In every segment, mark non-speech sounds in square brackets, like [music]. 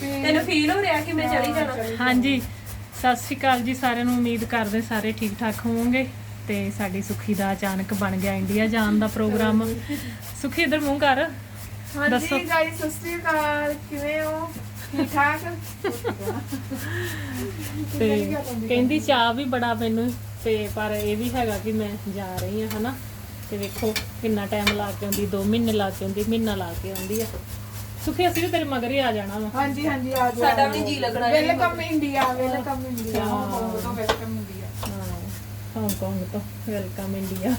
ਤੈਨੂੰ ਫੀਲ ਹੋ ਰਿਹਾ ਕਿ ਮੈਂ ਚਲੀ ਜਾਣਾ? ਹਾਂਜੀ। ਸਤਿ ਸ਼੍ਰੀ ਅਕਾਲ ਜੀ ਸਾਰਿਆਂ ਨੂੰ। ਉਮੀਦ ਕਰਦੇ ਸਾਰੇ ਠੀਕ ਠਾਕ ਹੋਵੋਗੇ ਤੇ ਸਾਡੀ ਸੁਖੀ ਦਾ ਅਚਾਨਕ ਬਣ ਗਿਆ ਇੰਡੀਆ ਜਾਣ ਦਾ ਪ੍ਰੋਗਰਾਮ। ਸੁਖੀ ਇਧਰ ਮੂੰਹ ਕਰ। ਹਾਂਜੀ ਗਾਇਸ ਸਤਿ ਸ਼੍ਰੀ ਅਕਾਲ। ਕਿਵੇਂ ਹੋ? ਠੀਕ ਠਾਕ? ਤੇ ਕਹਿੰਦੀ ਚਾਹ ਵੀ ਬੜਾ ਮੈਨੂੰ। ਤੇ ਪਰ ਇਹ ਵੀ ਹੈਗਾ ਕਿ ਮੈਂ ਜਾ ਰਹੀ ਹਾਂ ਹਨਾ? ਤੇ ਵੇਖੋ ਕਿੰਨਾ ਟਾਈਮ ਲਾ ਕੇ ਆਉਂਦੀ 2 ਮਹੀਨੇ ਲਾ ਕੇ ਆਉਂਦੀ ਮਹੀਨਾ ਲਾ ਕੇ ਆਉਂਦੀ ਆ। ਸੁਖੀ ਅਸੀਂ ਵੀ ਤੇਰੇ ਮਗਰ ਹੀ ਆ ਜਾਣਾ ਵਾ। ਹਾਂਜੀ ਹਾਂਜੀ ਆ ਜਾਓ। ਸਾਡਾ ਵੀ ਨੀ ਜੀਅ ਲੱਗਣਾ ਇਹਦੇ ਵੈਲਕਮ ਇੰਡੀਆ ਵੈਲਕਮ ਇੰਡੀਆ ਬਹੁਤ ਵੈਲਕਮ ਇੰਡੀਆ ਹਾਂ ਹਾਂਗਕਾਂਗ ਤੋਂ। ਵੈਲਕਮ ਇੰਡੀਆ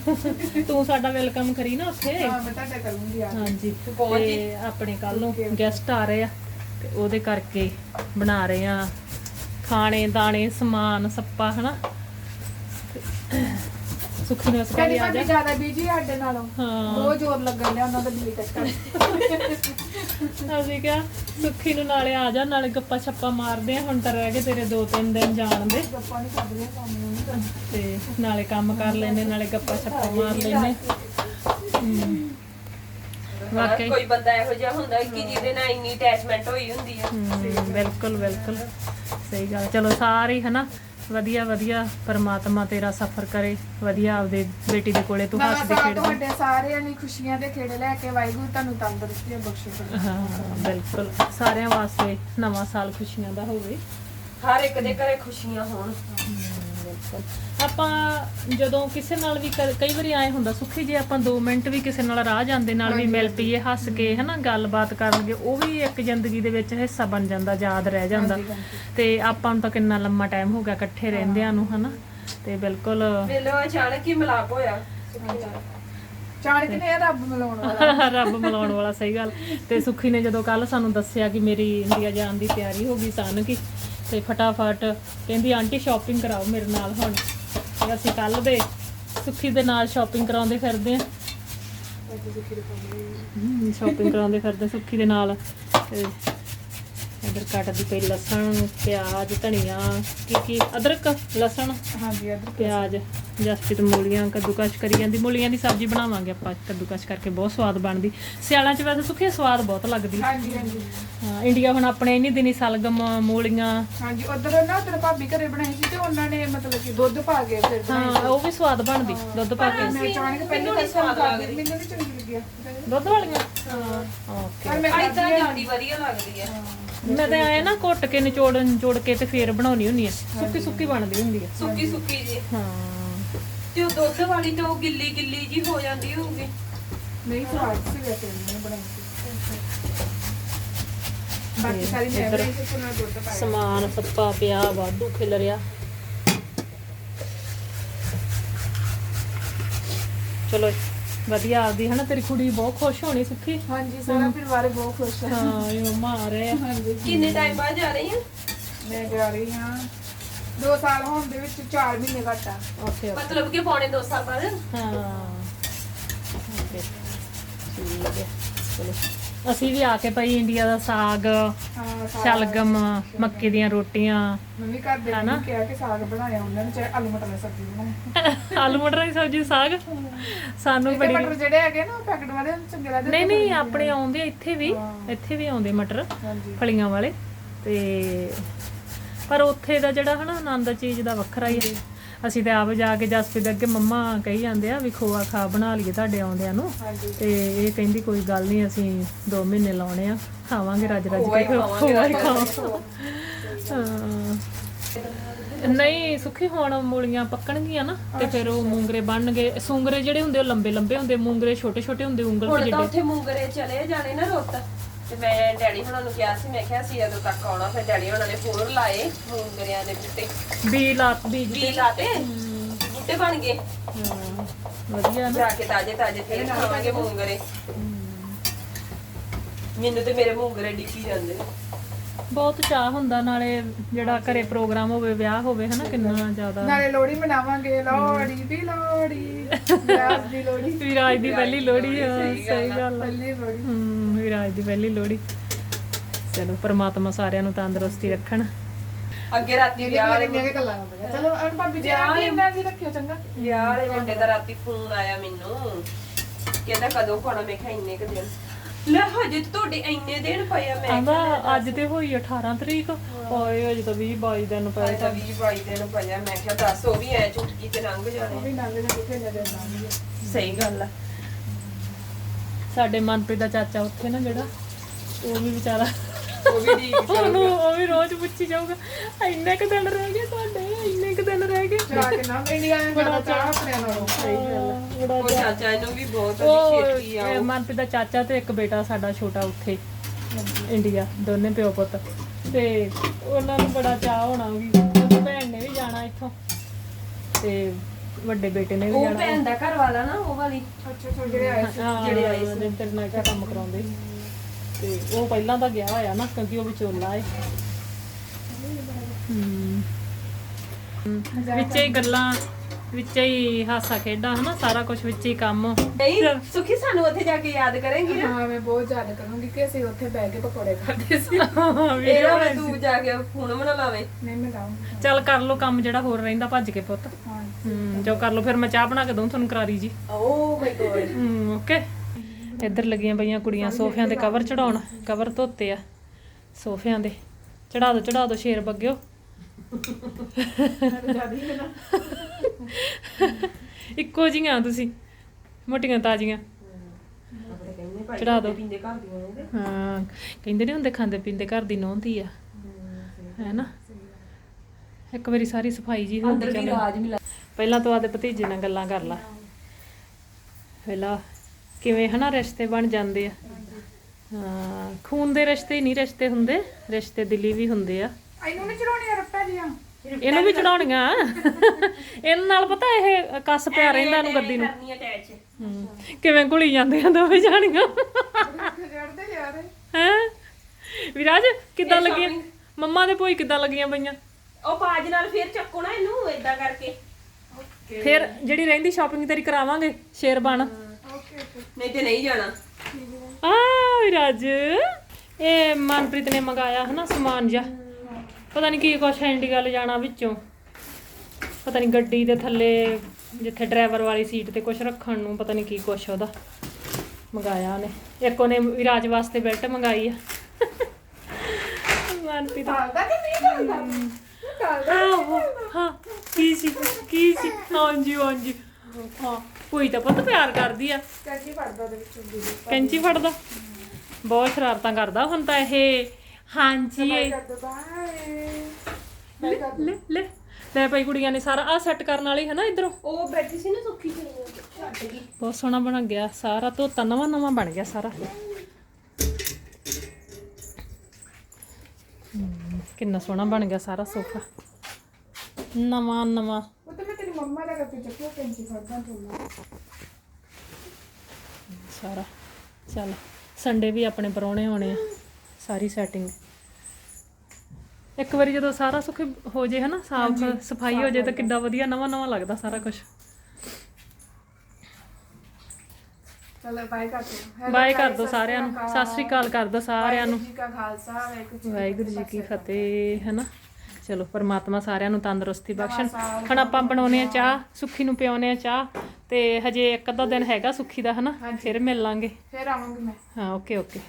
[laughs] ਤੂੰ ਸਾਡਾ ਵੈਲਕਮ ਕਰੀ ਨਾ ਉੱਥੇ। ਹਾਂ ਮੈਂ ਤੁਹਾਡਾ ਕਰੂੰਗੀ ਆ। ਹਾਂਜੀ। ਪਹੁੰਚ ਤੇ ਆਪਣੇ ਕੱਲ ਨੂੰ ਗੈਸਟ ਆ ਰਹੇ ਆ। ਤੇ ਉਹਦੇ ਕਰਕੇ ਬਣਾ ਰਹੇ ਆ। ਖਾਣੇ ਦਾਣੇ ਸਮਾਨ ਸੱਪਾ ਹਨਾ? ਸੁਖੀ ਨੇ ਕਹਿੰਦੀ ਆ ਜਾ। ਜ਼ਿਆਦਾ ਬੀਜੀ ਸਾਡੇ ਨਾਲੋਂ। ਹਾਂ। ਬਹੁਤ ਜ਼ੋਰ ਲੱਗਣ ਡਿਆ ਉਹਨਾਂ ਦਾ ਦਿਲ ਕੱਟ ਕਰ ਅਸੀਂ ਕਿਹਾ ਸੁਖੀ ਨੂੰ ਨਾਲੇ ਆ ਜਾ ਨਾਲੇ ਗੱਪਾ ਛੱਪਾ ਮਾਰਦੇ ਆ ਹੁਣ ਤਾਂ ਰਹਿ ਗਏ ਤੇਰੇ ਦੋ ਤਿੰਨ ਦਿਨ ਜਾਣ ਦੇ। ਗੱਪਾਂ ਨਹੀਂ ਕਰਦੇ ਕੰਮ ਨੂੰ ਨਹੀਂ ਕਰਦੇ ਤੇ ਨਾਲੇ ਕੰਮ ਕਰ ਲੈਨੇ ਨਾਲੇ ਗੱਪਾ ਛੱਪਾ ਮਾਰ ਲੈਨੇ ਹਮ। ਵਾਕਈ। ਕੋਈ ਬੰਦਾ ਇਹੋ ਜਿਹਾ ਹੁੰਦਾ ਕਿ ਜਿਹਦੇ ਨਾਲ ਇੰਨੀ ਅਟੈਚਮੈਂਟ ਹੋਈ ਹੁੰਦੀ ਹੈ ਹਮ, ਬਿਲਕੁਲ ਬਿਲਕੁਲ। ਸਹੀ ਗੱਲ ਚਲੋ ਸਾਰੇ ਹੀ ਹਨਾ ਵਧੀਆ ਵਧੀਆ ਪਰਮਾਤਮਾ ਤੇਰਾ ਸਫਰ ਕਰੇ ਵਧੀਆ ਆਪਦੇ ਬੇਟੀ ਦੇ ਕੋਲੇ ਤੂੰ ਨਵਾਂ ਹੱਸਦੇ ਸਾਲ ਖੇਡਦੇ। ਤੁਹਾਡੇ ਸਾਰਿਆਂ ਲਈ ਖੁਸ਼ੀਆਂ ਦੇ ਖੇੜੇ ਲੈ ਕੇ ਵਾਹਿਗੁਰੂ ਤੁਹਾਨੂੰ ਤੰਦਰੁਸਤੀਆਂ ਬਖਸ਼ੇ ਹਾਂ ਬਿਲਕੁਲ। ਸਾਰਿਆਂ ਵਾਸਤੇ ਨਵਾਂ ਸਾਲ ਖੁਸ਼ੀਆਂ ਦਾ ਹੋਵੇ। ਹਰ ਇੱਕ ਦੇ ਘਰੇ ਖੁਸ਼ੀਆਂ ਹੋਣ। ਬਿਲਕੁਲ ਆਪਾਂ ਜਦੋਂ ਕਿਸੇ ਨਾਲ ਵੀ ਕਈ ਵਾਰੀ ਆਏ ਹੁੰਦਾ ਸੁਖੀ ਜੇ ਆਪਾਂ 2 ਮਿੰਟ ਵੀ ਕਿਸੇ ਨਾਲ ਰਾਹ ਜਾਂਦੇ ਨਾਲ ਵੀ ਮਿਲ ਪਈਏ ਹੱਸ ਕੇ ਹਨਾ ਗੱਲਬਾਤ ਕਰਨਗੇ ਉਹ ਵੀ ਇੱਕ ਜ਼ਿੰਦਗੀ ਦੇ ਵਿੱਚ ਹਿੱਸਾ ਬਣ ਜਾਂਦਾ ਯਾਦ ਰਹਿ ਜਾਂਦਾ। ਤੇ ਆਪਾਂ ਨੂੰ ਤਾਂ ਕਿੰਨਾ ਲੰਮਾ ਟਾਈਮ ਹੋ ਗਿਆ ਇਕੱਠੇ ਰਹਿੰਦਿਆਂ ਨੂੰ ਹਨਾ। ਤੇ ਬਿਲਕੁਲ ਵੇਲੋ ਅਚਾਨਕ ਹੀ ਮਿਲਾਪ ਹੋਇਆ। ਚਾਣਕ ਨੇ ਰੱਬ ਮਿਲਾਉਣ ਵਾਲਾ। [laughs] ਰੱਬ ਮਿਲਾਉਣ ਵਾਲਾ ਸਹੀ ਗੱਲ। ਤੇ ਸੁਖੀ ਨੇ ਜਦੋਂ ਕੱਲ ਸਾਨੂੰ ਦੱਸਿਆ ਕਿ ਮੇਰੀ ਇੰਡੀਆ ਜਾਣ ਦੀ ਤਿਆਰੀ ਹੋ ਗਈ ਸਨ ਕਿ ਤੇ ਫਟਾਫਟ ਕਹਿੰਦੀ ਆਂਟੀ ਸ਼ਾਪਿੰਗ ਕਰਾਓ ਮੇਰੇ ਨਾਲ ਹੁਣ। ਤੇ ਅਸੀਂ ਕੱਲ ਦੇ ਸੁਖੀ ਦੇ ਨਾਲ ਸ਼ਾਪਿੰਗ ਕਰਾਉਂਦੇ ਫਿਰਦੇ ਆ ਸ਼ਾਪਿੰਗ ਕਰਾਉਂਦੇ ਫਿਰਦੇ ਸੁਖੀ ਦੇ ਨਾਲ। ਤੇ ਇਧਰ ਕੱਟਦੀ ਪਈ ਲਸਣ ਪਿਆਜ਼ ਧਨੀਆ ਕੀ ਕੀ ਅਦਰਕ ਲਸਣ? ਹਾਂਜੀ ਅਦਰ ਪਿਆਜ਼। ਜਸਪਿਤ ਮੂਲੀਆਂ ਕੱਦੂਕਸ਼ ਕਰੀ ਜਾਂਦੀ। ਮੂਲੀਆਂ ਦੀ ਸਬਜ਼ੀ ਬਣਾਵਾਂਗੇ ਆਪਾਂ। ਕੱਦੂਕਸ਼ ਕਰਕੇ ਬਹੁਤ ਸਵਾਦ ਬਣਦੀ। ਸਿਆਲਾਂ 'ਚ ਵੈਸੇ ਸੁੱਕੀ ਸਵਾਦ ਬਹੁਤ ਲੱਗਦੀ। ਹਾਂਜੀ ਹਾਂਜੀ। ਹਾਂ ਇੰਡੀਆ ਹੁਣ ਆਪਣੇ ਇੰਨੀ ਦਿਨੀ ਸਲਗਮ ਮੂਲੀਆਂ। ਹਾਂਜੀ ਉਧਰ ਨਾ ਉਧਰ ਭਾਬੀ ਘਰੇ ਬਣਾਈ ਸੀ ਤੇ ਉਹਨਾਂ ਨੇ ਮਤਲਬ ਕਿ ਦੁੱਧ ਪਾ ਕੇ ਫਿਰ ਬਣਾਈ ਹਾਂ ਉਹ ਵੀ ਸਵਾਦ ਬਣਦੀ ਦੁੱਧ ਪਾ ਕੇ। ਮੈਂ ਅਚਾਨਕ ਪਹਿਲੀ ਵਾਰ ਸਵਾਦ ਲੱਗਦੀ। ਮੈਨੂੰ ਨਹੀਂ ਚੰਗੀ ਲੱਗਿਆ ਦੁੱਧ ਵਾਲੀਆਂ? ਹਾਂ। ਓਕੇ। ਪਰ ਮੈਂ ਇਦਾਂ ਜਾਂਦੀ ਵਧੀਆ ਲੱਗਦੀ ਹੈ। ਮੈਂ ਤਾਂ ਆਏ ਨਾ ਘੁੱਟ ਕੇ ਨਿਚੋੜ ਨਿਚੋੜ ਕੇ ਤੇ ਫੇਰ ਬਣਾਉਣੀ ਹੁੰਦੀ ਆ। ਸੁੱਕੀ ਸੁੱਕੀ ਬਣਦੀ ਹੁੰਦੀ ਆ। ਸੁੱਕੀ ਸੁੱਕੀ ਜੀ। ਹਾਂ। ਤੇ ਉਹ ਦੁੱਧ ਵਾਲੀ ਤਾਂ ਉਹ ਗਿੱਲੀ ਗਿੱਲੀ ਜੀ ਹੋ ਜਾਂਦੀ ਹੋਊਗੀ। ਨਹੀਂ ਸਵਾਦ ਸੀ ਵੈਸੇ ਉਹਨੇ ਬਣਾਈ ਸੀ। ਬਾਕੀ ਸਾਰੀ ਮੈਂ ਇੱਧਰ ਬਣਾਈ ਸੀ ਤੇ ਉਹਨਾਂ ਦੁੱਧ ਪਾਇਆ। ਸਮਾਨ ਸੱਪਾ ਪਿਆ ਵਾਧੂ ਖਿਲ ਰਿਆ ਚਲੋ ਵਧੀਆ ਆਪਦੀ ਹਨਾ ਤੇਰੀ ਕੁੜੀ ਬਹੁਤ ਖੁਸ਼ ਹੋਣੀ ਸੁੱਖੀ। ਹਾਂਜੀ ਸਾਰਾ ਪਰਿਵਾਰ ਬਹੁਤ ਖੁਸ਼ ਹੈ। ਹਾਂ ਇਹ ਮੰਮਾ ਆ ਰਹੇ ਆ। ਹਾਂਜੀ। ਕਿੰਨੇ ਟਾਈਮ ਬਾਅਦ ਜਾ ਰਹੀ ਹੈ ਮੈਂ ਜਾ ਰਹੀ ਹਾਂ। 2 ਸਾਲ ਹੋਣ ਦੇ ਵਿੱਚ 4 ਮਹੀਨੇ ਘੱਟ ਆ। Okay okay. ਮਤਲਬ ਕਿ ਪੌਣੇ 2 ਸਾਲ ਬਾਅਦ? ਹਾਂ। ਓਕੇ। ਠੀਕ ਹੈ। ਚਲੋ। ਅਸੀਂ ਵੀ ਆ ਕੇ ਪਈ ਇੰਡੀਆ ਦਾ ਸਾਗ ਸ਼ਲਗਮ ਮੱਕੀ ਦੀਆਂ ਰੋਟੀਆਂ ਮੈਂ ਵੀ ਘਰ ਦੇ ਨੂੰ ਕਿਹਾ ਕਿ ਸਾਗ ਬਣਾਇਆ ਉਹਨਾਂ ਨੇ ਚਾਹੇ ਆਲੂ ਮਟਰ ਦੀ ਸਬਜ਼ੀ ਬਣਾਈ। ਆਲੂ ਮਟਰਾਂ ਦੀ ਸਬਜ਼ੀ ਸਾਗ? ਸਾਨੂੰ ਬੜੀ ਮਟਰ ਜਿਹੜੇ ਹੈਗੇ ਨਾ ਪੈਕਟ ਵਾਲੇ ਚੰਗੇ ਲੱਗਦੇ ਨਹੀਂ ਨਹੀਂ ਆਪਣੇ ਆਉਂਦੇ ਇੱਥੇ ਵੀ ਇੱਥੇ ਵੀ ਆਉਂਦੇ ਮਟਰ ਫਲੀਆਂ ਵਾਲੇ। ਤੇ ਪਰ ਉੱਥੇ ਦਾ ਜਿਹੜਾ ਹਨਾ ਆਨੰਦ ਚੀਜ਼ ਦਾ ਵੱਖਰਾ ਹੀ ਹੈ ਅਸੀਂ ਤੇ ਆਪ ਜਾ ਕੇ ਜਸਪ੍ਰੀਤ ਦੇ ਅੱਗੇ ਮੰਮਾ ਕਹੀ ਜਾਂਦੇ ਆ ਵੀ ਖੋਆ ਖਾ ਬਣਾ ਲਈਏ ਤੁਹਾਡੇ ਆਉਂਦਿਆਂ ਨੂੰ। ਤੇ ਇਹ ਕਹਿੰਦੀ ਕੋਈ ਗੱਲ ਨਹੀਂ ਅਸੀਂ 2 ਮਹੀਨੇ ਲਾਉਣੇ ਆ ਖਾਵਾਂਗੇ ਰੱਜ ਰੱਜ ਕੇ। ਖੋਆ ਹੀ ਖਾਵਾਂਗੇ। ਨਹੀਂ ਸੁੱਖੀ ਹੁਣ ਮੂਲੀਆਂ ਪੱਕਣਗੀਆਂ ਨਾ ਤੇ ਫਿਰ ਉਹ ਮੂੰਗਰੇ ਬਣਨਗੇ। ਸੂੰਗਰੇ ਜਿਹੜੇ ਹੁੰਦੇ ਉਹ ਲੰਬੇ ਲੰਬੇ ਹੁੰਦੇ ਮੂੰਗਰੇ ਛੋਟੇ ਛੋਟੇ ਹੁੰਦੇ ਉਂਗਲ ਹੁਣ ਤੇ ਉੱਥੇ ਮੂੰਗਰੇ ਚਲੇ ਜਾਣੇ ਨਾ ਰੁੱਤ। ਤੇ ਮੈਂ ਡੈਡੀ ਹੁਣਾਂ ਨੂੰ ਕਿਹਾ ਸੀ ਮੈਂ ਕਿਹਾ ਸੀ ਜਦੋਂ ਤੱਕ ਆਉਣਾ ਫਿਰ ਡੈਡੀ ਹੁਣਾਂ ਨੇ ਹੋਰ ਲਾਏ ਮੂੰਗਰਿਆਂ ਦੇ ਬੂਟੇ। ਬੀ ਲਾ ਬੀਜ ਬੀ ਲਾਤੇ? ਬੂਟੇ ਬਣ ਗਏ। ਹਾਂ, ਵਧੀਆ ਨਾ। ਜਾ ਕੇ ਤਾਜੇ ਤਾਜੇ ਫੇਰ ਖਾਵਾਂਗੇ ਮੂੰਗਰੇ। ਮੈਨੂੰ ਤੇ ਮੇਰੇ ਮੂੰਗਰੇ ਡਿੱਕੀ ਜਾਂਦੇ। ਨੇ। ਬਹੁਤ ਚਾਹ ਹੁੰਦਾ ਨਾਲੇ ਜਿਹੜਾ ਘਰੇ ਪ੍ਰੋਗਰਾਮ ਹੋਵੇ ਵਿਆਹ ਹੋਵੇ ਹਨਾ ਕਿੰਨਾ ਜ਼ਿਆਦਾ। ਨਾਲੇ ਲੋਹੜੀ ਮਨਾਵਾਂਗੇ ਲੋਹੜੀ ਵੀ ਲੋਹੜੀ ਵਿਆਹ ਦੀ ਲੋਹੜੀ। ਵਿਰਾਜ ਦੀ ਪਹਿਲੀ ਲੋਹੜੀ ਆ ਸਹੀ ਗੱਲ ਆ। ਪਹਿਲੀ ਲੋਹੜੀ। ਹਮ ਵਿਰਾਜ ਦੀ ਪਹਿਲੀ ਲੋਹੜੀ। ਚਲੋ ਪ੍ਰਮਾਤਮਾ ਸਾਰਿਆਂ ਨੂੰ ਤੰਦਰੁਸਤੀ ਰੱਖਣ। ਅੱਗੇ ਰਾਤੀ ਵਿਆਹ ਵਾਲੇ ਕਿੰਨੀਆਂ ਕੁ ਗੱਲਾਂ ਹੁੰਦੀਆਂ ਚਲੋ ਅਣ ਭਾਬੀ ਜੀ ਆ ਇੰਨਾ ਜੀ ਰੱਖਿਓ ਚੰਗਾ। ਵਿਆਹ ਵਾਲੇ ਮੁੰਡੇ ਦਾ ਰਾਤੀ ਫੋਨ ਆਇਆ ਮੈਨੂੰ। ਕਹਿੰਦਾ ਕਦੋਂ ਖਾਣਾ ਮੈਂ ਕਿਹਾ ਇੰਨੇ ਕੁ ਦਿਨ। ਲੈ ਹਜੇ ਤਾਂ ਤੁਹਾਡੇ ਇੰਨੇ ਦਿਨ ਪਏ ਆ ਮੈਂ ਆਂਦਾ ਅੱਜ ਤੇ ਹੋਈ 18 ਤਰੀਕ ਓਏ ਅਜੇ ਤਾਂ 20 22 ਦਿਨ ਪਏ ਤਾਂ 20 22 ਦਿਨ ਪਏ ਆ ਮੈਂ ਕਿਹਾ ਦੱਸ ਉਹ ਵੀ ਐ ਚੁਟਕੀ ਤੇ ਲੰਘ ਉਹ ਜਾਣੇ ਵੀ ਨੰਗ ਜਾ ਕੇ ਨਜ਼ਰ ਨਾ ਆਉਂਦੀ ਹੈ ਸਹੀ ਗੱਲ ਆ। ਸਾਡੇ ਮਨਪ੍ਰੀਤ ਦਾ ਚਾਚਾ ਉੱਥੇ ਨਾ ਜਿਹੜਾ ਉਹ ਵੀ ਵਿਚਾਰਾ ਉਹ ਵੀ ਠੀਕ [laughs] ਉਹਨੂੰ ਉਹ ਵੀ ਰੋਜ਼ ਪੁੱਛੀ ਜਾਊਗਾ ਇੰਨੇ ਕੁ ਦਿਨ ਰਹਿ ਗਏ ਤੁਹਾਡੇ ਇੰਨੇ ਕੁ ਦਿਨ ਰਹਿ ਗਏ। ਚਾ ਕੇ ਨਾ ਇੰਡੀਆ ਨੇ ਬੜਾ ਚਾਹ ਆਪਣੇ ਨਾਲੋਂ। ਸਹੀ ਗੱਲ ਹੈ ਬੜਾ ਉਹ ਚਾਚਾ ਇਹਨੂੰ ਵੀ ਬਹੁਤ ਉਹ ਛੇਤੀ ਆ ਇਹ ਮਨਪ੍ਰੀਤ ਦਾ ਚਾਚਾ ਤੇ ਇੱਕ ਬੇਟਾ ਸਾਡਾ ਛੋਟਾ ਉੱਥੇ ਇੰਡੀਆ ਦੋਨੇ ਪਿਓ ਪੁੱਤ। ਤੇ ਉਹਨਾਂ ਨੂੰ ਬੜਾ ਚਾਹ ਹੋਣਾ ਵੀ ਉਹਦੀ ਭੈਣ ਨੇ ਵੀ ਜਾਣਾ ਇੱਥੋਂ। ਤੇ ਵੱਡੇ ਬੇਟੇ ਨੇ ਵੀ ਉਹ ਜਾਣਾ। ਭੈਣ ਦਾ ਘਰ ਵਾਲਾ ਨਾ ਉਹ ਵਾਲੀ। ਅੱਛਾ ਅੱਛਾ ਜਿਹੜੇ ਆਏ ਸੀ। ਜਿਹੜੇ ਆਏ ਸੀ। ਇੰਟਰਨੈਟ ਦਾ ਕੰਮ ਕਰਾਉਂਦੇ ਤੇ ਉਹ ਪਹਿਲਾਂ ਤਾਂ ਗਿਆ ਹੋਇਆ ਨਾ ਕਿਉਂਕਿ ਉਹ ਵਿਚੋਲਾ ਏ। ਵਿੱਚੇ ਹੀ। ਗੱਲਾਂ ਵਿੱਚੇ ਹੀ ਹਾਸਾ ਖੇਡਾਂ ਹਨਾ? ਸਾਰਾ ਕੁਝ ਵਿੱਚੇ ਹੀ ਕੰਮ। ਨਹੀਂ ਸੁਖੀ ਸਾਨੂੰ ਉੱਥੇ ਜਾ ਕੇ ਯਾਦ ਕਰੇਂਗੀ ਨਾ। ਹਾਂ ਮੈਂ ਬਹੁਤ ਜ਼ਿਆਦਾ ਕਰੂੰਗੀ ਕਿ ਅਸੀਂ ਉੱਥੇ ਬਹਿ ਕੇ ਪਕੌੜੇ ਖਾਦੇ ਸੀ। ਇਹਦਾ ਮੈਂ ਤੂੰ ਜਾ ਕੇ ਫੋਨ ਬਣਾ ਲਾਵੇਂ। ਨਹੀਂ ਮੈਂ ਲਾਉਂਗੀ ਚੱਲ ਕਰ ਲੋ ਕੰਮ ਜਿਹੜਾ ਹੋਰ ਰਹਿੰਦਾ ਭੱਜ ਕੇ ਪੁੱਤ। ਹਾਂ ਜੋ ਕਰ ਲੋ ਫਿਰ ਮੈਂ ਚਾਹ ਬਣਾ ਕੇ ਦਊਂ ਤੁਹਾਨੂੰ ਕਰਾਰੀ ਜੀ। ਓ ਮਾਈ ਗੋਡ ਹਮ ਓਕੇ ਇੱਧਰ ਲੱਗੀਆਂ ਪਈਆਂ ਕੁੜੀਆਂ ਸੋਫਿਆਂ ਦੇ ਕਵਰ ਚੜਾਉਣ ਕਵਰ ਧੋਤੇ ਆ ਸੋਫਿਆਂ ਦੇ। ਚੜਾ ਦੋ ਚੜਾ ਦੋ ਸ਼ੇਰ ਬੱਗਿਓ। ਜ਼ਿਆਦਾ ਹੀ ਨਾ ਇੱਕੋ ਜੀਆਂ ਤੁਸੀਂ ਮੋਟੀਆਂ ਤਾਜ਼ੀਆਂ। ਚੜਾ ਦਿਓ। ਪਿੰਦੇ ਘਰ ਦੀਆਂ ਹਾਂ ਕਹਿੰਦੇ ਨੇ ਹੁੰਦੇ ਖਾਂਦੇ ਪੀਂਦੇ ਘਰ ਦੀ ਨੋਂਦੀ ਆ। ਹੈ ਨਾ ਇੱਕ ਵਾਰੀ ਸਾਰੀ ਸਫ਼ਾਈ ਜੀ ਹੁੰਦੀ ਅੰਦਰ ਵੀ ਚੱਲ। ਰਾਜ ਮਿਲਾ ਪਹਿਲਾਂ ਤੋਂ ਆਦੇ ਭਤੀਜੇ ਨਾਲ ਗੱਲਾਂ ਕਰ ਲਾ। ਪਹਿਲਾਂ ਕਿਵੇਂ ਹਨਾ ਰਿਸ਼ਤੇ ਬਣ ਜਾਂਦੇ ਆ। ਹਾਂ ਖੂਨ ਦੇ ਰਿਸ਼ਤੇ ਹੀ ਨਹੀਂ ਰਿਸ਼ਤੇ ਹੁੰਦੇ ਰਿਸ਼ਤੇ ਦਿਲੀ ਵੀ ਹੁੰਦੇ ਆ। ਇਹਨੂੰ ਨਹੀਂ ਚੜਾਉਣੀਆਂ ਰੱਪਾ ਦੀਆਂ ਇਹਨੂੰ ਵੀ ਚੜਾਉਣੀਆਂ। ਇਹਨਾਂ ਨਾਲ ਪਤਾ ਇਹ ਕੱਸ ਪਿਆ ਰਹਿੰਦਾ ਇਹਨੂੰ ਗੱਦੀ ਨੂੰ। ਕਰਨੀ ਅਟੈਚ ਹਮ, ਕਿਵੇਂ ਘੁਲੀ ਜਾਂਦੇ ਆ ਦੋਵੇਂ ਜਾਣੀਆਂ? ਹੈ? ਵਿਰਾਜ ਕਿੱਦਾਂ ਲੱਗੀਆਂ? ਮੰਮਾ ਦੇ ਭੋਈ ਕਿੱਦਾਂ ਲੱਗੀਆਂ ਪਈਆਂ? ਉਹ ਬਾਜ ਨਾਲ ਫੇਰ ਚੱਕੋ ਨਾ ਇਹਨੂੰ ਏਦਾਂ ਕਰਕੇ। ਫਿਰ ਜਿਹੜੀ ਰਹਿੰਦੀ ਸ਼ਾਪਿੰਗ ਤੇਰੀ ਕਰਾਵਾਂਗੇ ਸ਼ੇਰ ਬਣ ਓਕੇ ਓਕੇ। ਨਹੀਂ ਤੇ ਨਹੀਂ ਜਾਣਾ। ਆ ਵਿਰਾਜ। ਇਹ ਮਨਪ੍ਰੀਤ ਨੇ ਮੰਗਾਇਆ ਹਨਾ ਸਮਾਨ ਜਿਹਾ। ਪਤਾ ਨਹੀਂ ਕੀ ਕੁਛ ਹੈਂਡੀ ਗੱਲ ਜਾਣਾ ਵਿੱਚੋਂ। ਪਤਾ ਨਹੀਂ ਗੱਡੀ ਦੇ ਥੱਲੇ ਜਿੱਥੇ ਡਰਾਈਵਰ ਵਾਲੀ ਸੀਟ ਤੇ ਕੁਛ ਰੱਖਣ ਨੂੰ ਪਤਾ ਨਹੀਂ ਕੀ ਕੁਛ ਉਹਦਾ ਮੰਗਾਇਆ ਉਹਨੇ। ਇੱਕ ਉਹਨੇ ਵਿਰਾਜ ਵਾਸਤੇ ਬੈਲਟ ਮੰਗਾਈ ਆ। ਮਨਪ੍ਰੀਤ। ਟਾਲਦਾ ਕਿ ਨਹੀਂ ਆਹੋ ਹਾਂ ਕੀ ਸੀ ਕੀ ਸੀ? ਹਾਂਜੀ ਹਾਂਜੀ। ਹਾਂ ਕੋਈ ਤਾਂ ਪੁੱਤ ਪਿਆਰ ਕਰਦੀ ਆ। ਕੱਚੀ ਫੜਦਾ ਦੇ ਵਿੱਚੋਂ। ਕੈਂਚੀ ਫੜਦਾ। ਬਹੁਤ ਸ਼ਰਾਰਤਾਂ ਕਰਦਾ ਹੁਣ ਤਾਂ ਇਹ। ਹਾਂਜੀ। ਕਰ ਲੈ ਲੈ ਲੈ ਭਾਈ ਕੁੜੀਆਂ ਨੇ ਸਾਰਾ ਆ ਸੈੱਟ ਕਰਨ ਵਾਲੀ ਹੈ ਨਾ ਇਧਰੋਂ? ਉਹ ਬੈਠੀ ਸੀ ਨਾ ਸੁੱਖੀ ਚਲੀ ਛੱਡ ਗਈ। ਬਹੁਤ ਸੋਹਣਾ ਬਣ ਗਿਆ ਸਾਰਾ ਧੋਤਾ ਨਵਾਂ ਨਵਾਂ ਬਣ ਗਿਆ ਸਾਰਾ। ਕਿੰਨਾ ਸੋਹਣਾ ਬਣ ਗਿਆ ਸਾਰਾ ਸੋਫਾ। ਨਵਾਂ ਨਵਾਂ। ਉਹ ਤਾਂ ਮੈਂ ਤੇਰੀ ਮੰਮਾ ਦਾ ਕੱਪੀ ਚੱਕਿਆ ਕੈਂਚੀ ਫੜਦਾ ਤੋਲਾ ਸਾਰਾ ਚੱਲ ਸੰਡੇ ਵੀ ਆਪਣੇ ਪਰੌਣੇ ਆਉਣੇ ਆ ਸਾਰੀ ਸੈਟਿੰਗ ਇੱਕ ਵਾਰੀ ਜਦੋਂ ਸਾਰਾ ਸੁੱਖ ਹੋ ਜੇ ਹਨਾ ਸਾਫ਼ ਸਫ਼ਾਈ ਹੋ ਜੇ ਤਾਂ ਕਿੱਦਾਂ ਵਧੀਆ ਨਵਾਂ ਨਵਾਂ ਲੱਗਦਾ ਸਾਰਾ ਕੁਝ ਚਲੋ ਬਾਏ ਕਰ ਦੋ ਬਾਏ ਕਰ ਦੋ ਸਾਰਿਆਂ ਨੂੰ। ਸਤਿ ਸ੍ਰੀ ਅਕਾਲ ਕਰ ਦੋ ਸਾਰਿਆਂ ਨੂੰ। ਜੀ ਕਾ ਖਾਲਸਾ ਵਾਹਿਗੁਰੂ ਜੀ ਵਾਹਿਗੁਰੂ ਜੀ ਕੀ ਫਤਿਹ ਹੈਨਾ? ਚਲੋ ਪਰਮਾਤਮਾ ਸਾਰਿਆਂ ਨੂੰ ਤੰਦਰੁਸਤੀ ਬਖਸ਼ਣ। ਹੁਣ ਆਪਾਂ ਬਣਾਉਨੇ ਆ ਚਾਹ ਸੁੱਖੀ ਨੂੰ ਪਿਆਉਨੇ ਆ ਚਾਹ। ਤੇ ਹਜੇ ਇੱਕ ਅੱਧਾ ਦਿਨ ਹੈਗਾ ਸੁੱਖੀ ਦਾ ਹਨਾ? ਫਿਰ ਮਿਲ ਲਾਂਗੇ ਫਿਰ ਆਵਾਂਗੀ ਮੈਂ। ਹਾਂ ਓਕੇ ਓਕੇ।